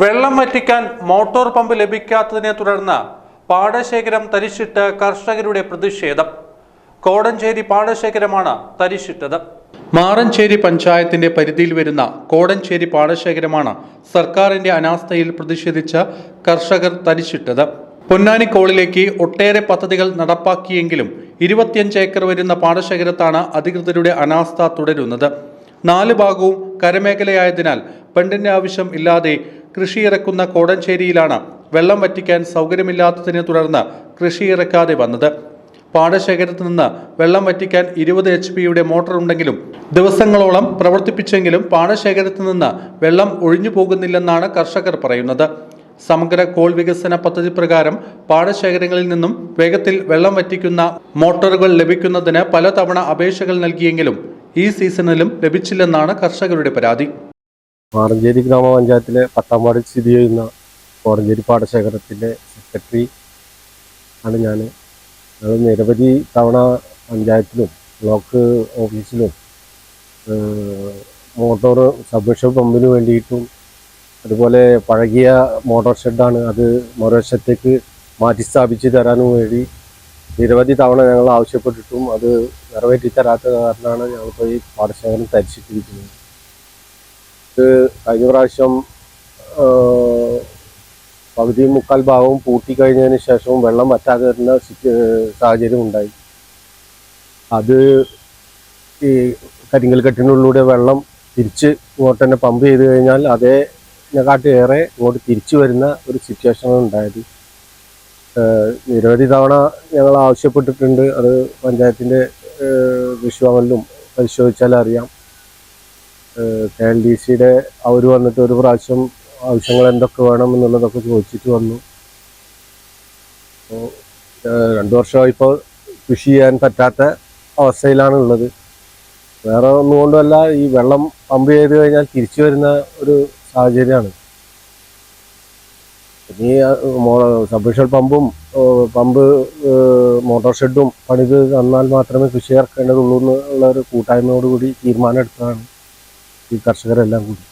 വെള്ളം വറ്റിക്കാൻ motor pump ലഭിക്കാത്തതിനെ തുടർന്ന് പാടശേഖരം തരിശിട്ട് കർഷകരുടെ പ്രതിഷേധം. കോടഞ്ചേരി പാടശേഖരമാണ് തരിശിട്ടത്. മാറഞ്ചേരി പഞ്ചായത്തിന്റെ പരിധിയിൽ വരുന്ന കോടഞ്ചേരി പാടശേഖരമാണ് സർക്കാരിന്റെ അനാസ്ഥയിൽ പ്രതിഷേധിച്ച കർഷകർ തരിശിട്ടത്. പൊന്നാനിക്കോളിലേക്ക് ഒട്ടേറെ പദ്ധതികൾ നടപ്പാക്കിയെങ്കിലും ഇരുപത്തിയഞ്ച് ഏക്കർ വരുന്ന പാടശേഖരത്താണ് അധികൃതരുടെ അനാസ്ഥ തുടരുന്നത്. നാല് ഭാഗവും കരമേഖലയായതിനാൽ ബണ്ടിന്റെ ആവശ്യം ഇല്ലാതെ കൃഷി ഇറക്കുന്ന കോടഞ്ചേരിയിലാണ് വെള്ളം വറ്റിക്കാൻ സൗകര്യമില്ലാത്തതിനെ തുടർന്ന് കൃഷി ഇറക്കാതെ വന്നത്. പാടശേഖരത്തു നിന്ന് വെള്ളം വറ്റിക്കാൻ ഇരുപത് എച്ച് പിയുടെ മോട്ടോർ ഉണ്ടെങ്കിലും ദിവസങ്ങളോളം പ്രവർത്തിപ്പിച്ചെങ്കിലും പാടശേഖരത്തു നിന്ന് വെള്ളം ഒഴിഞ്ഞു പോകുന്നില്ലെന്നാണ് കർഷകർ പറയുന്നത്. സമഗ്ര കോൾ വികസന പദ്ധതി പ്രകാരം പാടശേഖരങ്ങളിൽ നിന്നും വേഗത്തിൽ വെള്ളം വറ്റിക്കുന്ന മോട്ടോറുകൾ ലഭിക്കുന്നതിന് പലതവണ അപേക്ഷകൾ നൽകിയെങ്കിലും ഈ സീസണിലും ലഭിച്ചില്ലെന്നാണ് കർഷകരുടെ പരാതി. കോടഞ്ചേരി ഗ്രാമപഞ്ചായത്തിലെ പത്താം വാർഡിൽ സ്ഥിതി ചെയ്യുന്ന കോടഞ്ചേരി പാടശേഖരത്തിന്റെ സെക്രട്ടറി ആണ് ഞാൻ. ഞങ്ങൾ നിരവധി തവണ പഞ്ചായത്തിലും ബ്ലോക്ക് ഓഫീസിലും മോട്ടോർ സബ്മിഷൻ പമ്പിന് വേണ്ടിയിട്ടും അതുപോലെ പഴകിയ മോട്ടോർ ഷെഡാണ് അത് മറുവശത്തേക്ക് മാറ്റി സ്ഥാപിച്ച് തരാനും വേണ്ടി നിരവധി തവണ ഞങ്ങൾ ആവശ്യപ്പെട്ടിട്ടും അത് നിറവേറ്റി ആത്ത കാരണമാണ് ഞങ്ങളിപ്പോൾ ഈ പാടശേഖരം തരിച്ചിട്ടിരിക്കുന്നത് ഇത് കഴിഞ്ഞ പ്രാവശ്യം പകുതി മുക്കാൽ ഭാഗവും പൂട്ടിക്കഴിഞ്ഞതിന് ശേഷവും വെള്ളം വറ്റാതെ വരുന്ന സാഹചര്യം ഉണ്ടായി. അത് ഈ കരിങ്കൽ കെട്ടിനുള്ളിലൂടെ വെള്ളം തിരിച്ച് ഇങ്ങോട്ട് തന്നെ പമ്പ് ചെയ്ത് കഴിഞ്ഞാൽ അതേ ഇതിനെക്കാട്ടി ഏറെ ഇങ്ങോട്ട് തിരിച്ചു വരുന്ന ഒരു സിറ്റുവേഷനാണ് ഉണ്ടായത്. നിരവധി തവണ ഞങ്ങൾ ആവശ്യപ്പെട്ടിട്ടുണ്ട് അത് പഞ്ചായത്തിന്റെ വിശ്വാമലിലും പരിശോധിച്ചാൽ അറിയാം. കെ എൽ ഡി സിയുടെ അവർ വന്നിട്ട് ഒരു പ്രാവശ്യം ആവശ്യങ്ങൾ എന്തൊക്കെ വേണം എന്നുള്ളതൊക്കെ ചോദിച്ചിട്ട് വന്നു. അപ്പോൾ രണ്ടു വർഷമായി ഇപ്പോൾ കൃഷി ചെയ്യാൻ പറ്റാത്ത അവസ്ഥയിലാണ് ഉള്ളത് വേറെ ഒന്നുകൊണ്ടല്ല ഈ വെള്ളം പമ്പ് ചെയ്ത് കഴിഞ്ഞാൽ തിരിച്ചു വരുന്ന ഒരു സാഹചര്യമാണ്. ഇനി സബ്മിഷൻ പമ്പും പമ്പ് മോട്ടോർ ഷെഡും പണിത് തന്നാൽ മാത്രമേ കൃഷി ഇറക്കേണ്ടതുള്ളൂ എന്നുള്ള ഒരു കൂട്ടായ്മയോടുകൂടി തീരുമാനം എടുത്തതാണ് ഈ കർഷകരെല്ലാം കൂടി.